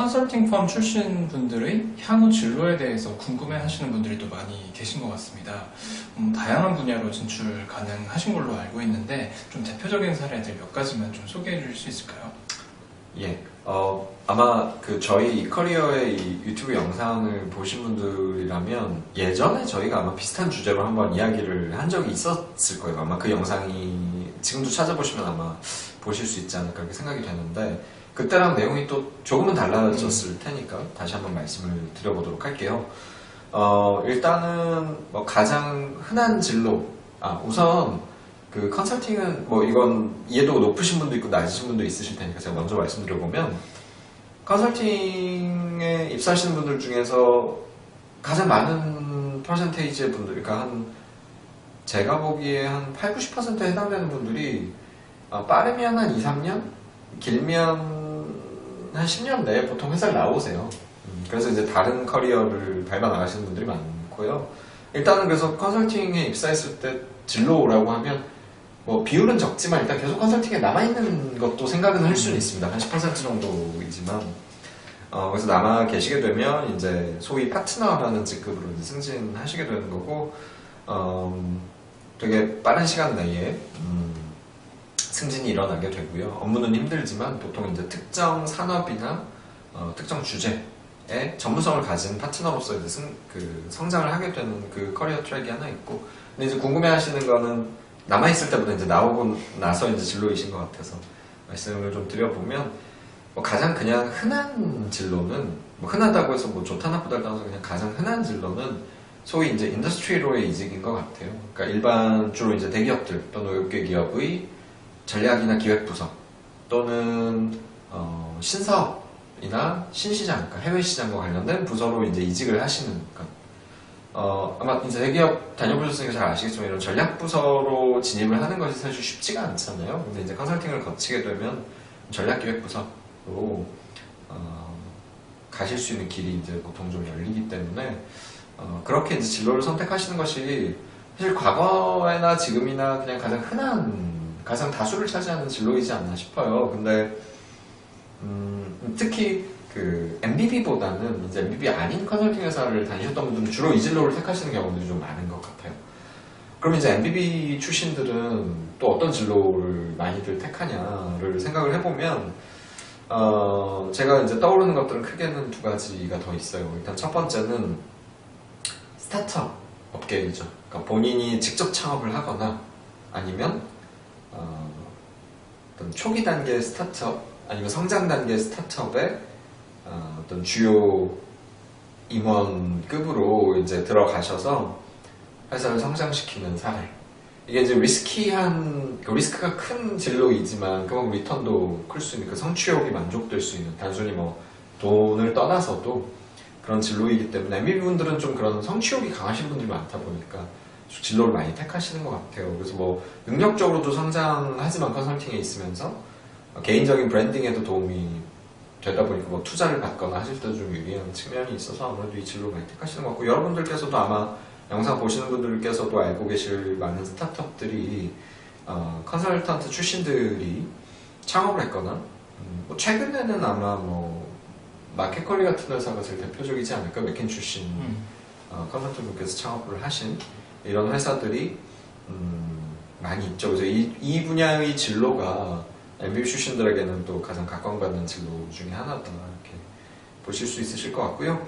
컨설팅 펌 출신 분들의 향후 진로에 대해서 궁금해 하시는 분들이 또 많이 계신 것 같습니다. 음, 다양한 분야로 진출 가능하신 걸로 알고 있는데 좀 대표적인 사례들 몇 가지만 좀 소개해 주실 수 있을까요? 예. 어, 아마 그 저희 커리어의 이 유튜브 영상을 보신 분들이라면 예전에 저희가 아마 비슷한 주제로 한번 이야기를 한 적이 있었을 거예요. 아마 그 영상이 지금도 찾아보시면 아마 보실 수 있지 않을까 생각이 되는데 그때랑 내용이 또 조금은 달라졌을 테니까 다시 한번 말씀을 드려보도록 할게요. 어, 일단은 뭐 가장 흔한 진로, 아, 우선 그 컨설팅은 뭐 이건 이해도가 높으신 분도 있고 낮으신 분도 있으실 테니까 제가 먼저 말씀드려보면 컨설팅에 입사하시는 분들 중에서 가장 많은 퍼센테이지의 분들, 그러니까 한 제가 보기에 한 8, 90%에 해당되는 분들이 어, 빠르면 한 2, 3년, 길면 한 10년 내에 보통 회사를 나오세요. 음, 그래서 이제 다른 커리어를 밟아 나가시는 분들이 많고요. 일단은 그래서 컨설팅에 입사했을 때 진로라고 하면 뭐 비율은 적지만 일단 계속 컨설팅에 남아있는 것도 생각은 할 수는 있습니다. 한 10% 정도이지만 어, 그래서 남아 계시게 되면 이제 소위 파트너라는 직급으로 승진하시게 되는 거고 음, 되게 빠른 시간 내에 음, 승진이 일어나게 되고요. 업무는 힘들지만 보통 이제 특정 산업이나 어, 특정 주제에 전문성을 가진 파트너로서 이제 승, 그 성장을 하게 되는 그 커리어 트랙이 하나 있고 근데 이제 궁금해하시는 거는 남아 있을 때보다 이제 나오고 나서 이제 진로이신 것 같아서 말씀을 좀 드려보면 뭐 가장 그냥 흔한 진로는 뭐 흔하다고 해서 뭐 좋다 나쁘다를 떠나서 그냥 가장 흔한 진로는 소위 이제 인더스트리로의 이직인 것 같아요. 그러니까 일반 주로 이제 대기업들 또는 외국계 기업의 전략이나 기획부서 또는 어, 신사업이나 신시장, 그러니까 해외 시장과 관련된 부서로 이제 이직을 하시는 그러니까 어, 아마 이제 대기업 다녀보셨으니까 잘 아시겠지만 이런 전략 부서로 진입을 하는 것이 사실 쉽지가 않잖아요. 근데 이제 컨설팅을 거치게 되면 전략 기획 부서로 어, 가실 수 있는 길이 이제 보통 좀 열리기 때문에 어, 그렇게 이제 진로를 선택하시는 것이 사실 과거나 지금이나 그냥 가장 흔한 가장 다수를 차지하는 진로이지 않나 싶어요. 근데 음, 특히 그 MBB보다는 이제 MBB 아닌 컨설팅 회사를 다니셨던 분들은 주로 이 진로를 택하시는 경우들이 좀 많은 것 같아요. 그럼 이제 MBB 출신들은 또 어떤 진로를 많이들 택하냐를 생각을 해보면 어, 제가 이제 떠오르는 것들은 크게는 두 가지가 더 있어요. 일단 첫 번째는 스타트업 업계이죠. 그러니까 본인이 직접 창업을 하거나 아니면 어, 어떤 초기 단계 스타트업 아니면 성장 단계 스타트업에 어, 어떤 주요 임원급으로 이제 들어가셔서 회사를 성장시키는 사례. 이게 이제 리스키한, 그 리스크가 큰 진로이지만 그만큼 리턴도 클 수 있는 그 성취욕이 만족될 수 있는 단순히 뭐 돈을 떠나서도 그런 진로이기 때문에 MBB 분들은 좀 그런 성취욕이 강하신 분들이 많다 보니까 진로를 많이 택하시는 것 같아요. 그래서 뭐 능력적으로도 성장하지만 컨설팅에 있으면서 개인적인 브랜딩에도 도움이 되다 보니까 뭐 투자를 받거나 하실 때 좀 유리한 측면이 있어서 아무래도 이 진로 많이 택하시는 것 같고 여러분들께서도 아마 영상 보시는 분들께서도 알고 계실 많은 스타트업들이 어, 컨설턴트 출신들이 창업을 했거나 음, 뭐 최근에는 아마 뭐 마켓컬리 같은 회사가 제일 대표적이지 않을까 맥킨 출신 음. 어, 컨설턴트 분께서 창업을 하신 이런 회사들이 음, 많이 있죠. 그래서 이, 이 분야의 진로가 MBB 출신들에게는 또 가장 각광받는 진로 중에 하나다 이렇게 보실 수 있으실 것 같고요.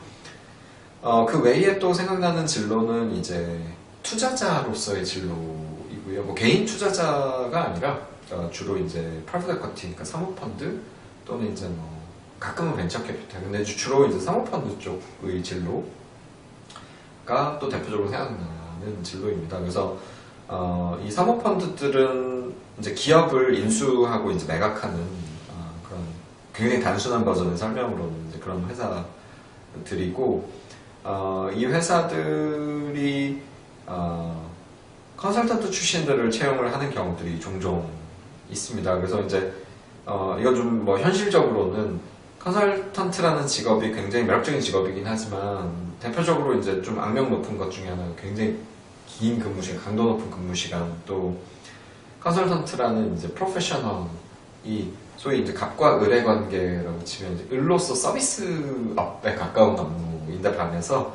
어, 그 외에 또 생각나는 진로는 이제 투자자로서의 진로이고요. 뭐 개인 투자자가 아니라 어, 주로 이제 프라이빗 에쿼티, 그러니까 사모펀드 또는 이제 뭐 가끔은 벤처 캐피탈, 근데 주- 주로 이제 사모펀드 쪽의 진로가 또 대표적으로 생각나 는 진로입니다. 그래서 어, 이 사모펀드들은 이제 기업을 인수하고 이제 매각하는 어, 그런 굉장히 단순한 버전의 설명으로는 이제 그런 회사들이고 어, 이 회사들이 어, 컨설턴트 출신들을 채용을 하는 경우들이 종종 있습니다. 그래서 이제 어, 이건 좀 뭐 현실적으로는 컨설턴트라는 직업이 굉장히 매력적인 직업이긴 하지만 대표적으로 이제 좀 악명 높은 것 중에 하나가 굉장히 긴 근무 시간, 강도 높은 근무 시간 또 컨설턴트라는 이제 프로페셔널이 소위 이제 갑과 을의 관계라고 치면 을로서 서비스업에 가까운 업무인데 반해서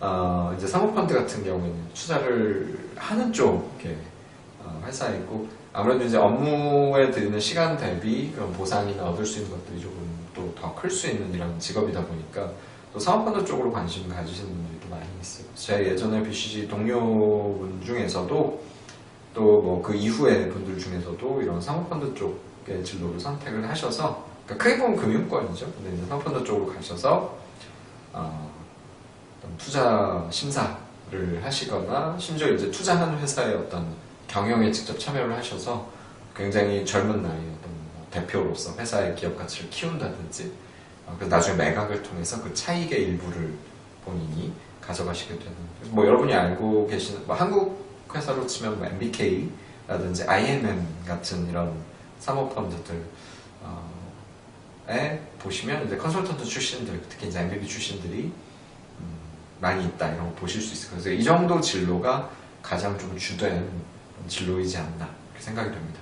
어, 이제 사모펀드 같은 경우에는 투자를 하는 쪽의 어, 회사이고 아무래도 이제 업무에 드리는 시간 대비 그런 보상이나 얻을 수 있는 것들이 조금 또 더 클 수 있는 이런 직업이다 보니까 또 사모펀드 쪽으로 관심 가지시는 분들이 또 많이 있어요. 제 예전에 BCG 동료분 중에서도 또 뭐 그 이후에 분들 중에서도 이런 사모펀드 쪽의 진로를 선택을 하셔서 그러니까 크게 보면 금융권이죠. 근데 이제 사모펀드 쪽으로 가셔서 어, 투자 심사를 하시거나 심지어 이제 투자하는 회사의 어떤 경영에 직접 참여를 하셔서 굉장히 젊은 나이에 어떤 뭐 대표로서 회사의 기업 가치를 키운다든지 어, 그래서 나중에 매각을 통해서 그 차익의 일부를 본인이 가져가시게 되는 뭐 여러분이 알고 계시는 뭐 한국 회사로 치면 뭐 MBK라든지 IMM 같은 이런 사모펀드들 어, 에 보시면 이제 컨설턴트 출신들 특히 이제 MBB 출신들이 음, 많이 있다 이런 거 보실 수 있을 거예요. 이 정도 진로가 가장 좀 주된 진로이지 않나 이렇게 생각이 됩니다.